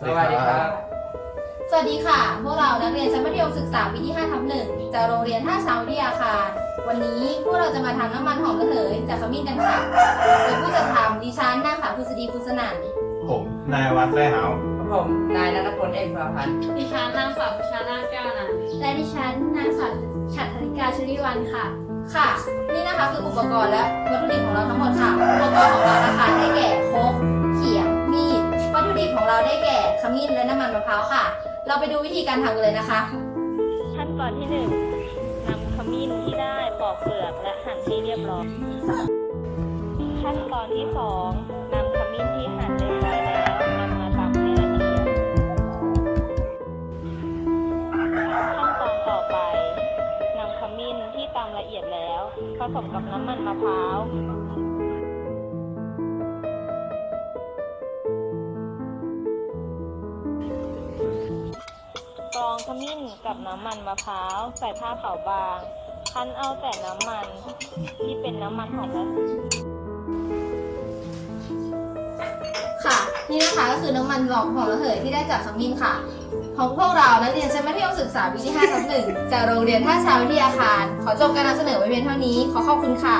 สวัสดีครับ สวัสดีค่ะ พวกเรานักเรียนชั้นมัธยมศึกษาปีที่5ทับหนึ่งจากโรงเรียนท่าช้างวิทยาคาร วันนี้พวกเราจะมาทำน้ำมันหอมระเหยจากขมิ้นกันค่ะโดยผู้จัดทำดิฉันนางสาวพุษดีพุษนันท์ผมนายวัดแร่หาวผมนายนัทพลเอกสุภพันธ์ดิฉันนางสาวพิชานาแก้วนะและดิฉันนางสาวฉัตรธริกาชลิวันค่ะ ค่ะ นี่นะคะคืออุปกรณ์และวัตถุดิบของเราทั้งหมดค่ะ ขมิ้นและน้ำมันมะพร้าวค่ะ เราไปดูวิธีการทำกันเลยนะคะ ขั้นตอนที่หนึ่งนำขมิ้นที่ได้ปอกเปลือกและหั่นให้เรียบร้อยขั้นตอนที่สองนำขมิ้นที่หั่นเรียบร้อยแล้วนำมาตำให้ละเอียดขั้นตอนต่อไปนำขมิ้นที่ตำละเอียดแล้วผสมกับน้ำมันมะพร้าว ขมิ้นกับน้ำมันมะพร้าวใส่ผ้าขาวบาง คั้นเอาแต่น้ำมันที่เป็นน้ำมันหอมระเหยค่ะ นี่นะคะก็คือน้ำมันหลอมหอมระเหยที่ได้จากขมิ้นค่ะ ของพวกเรานักเรียนชั้นมัธยมศึกษาปีที่5ทับหนึ่งจากโรงเรียนท่าช้างวิทยาคาร ขอจบการนำเสนอไว้เพียงเท่านี้ ขอขอบคุณค่ะ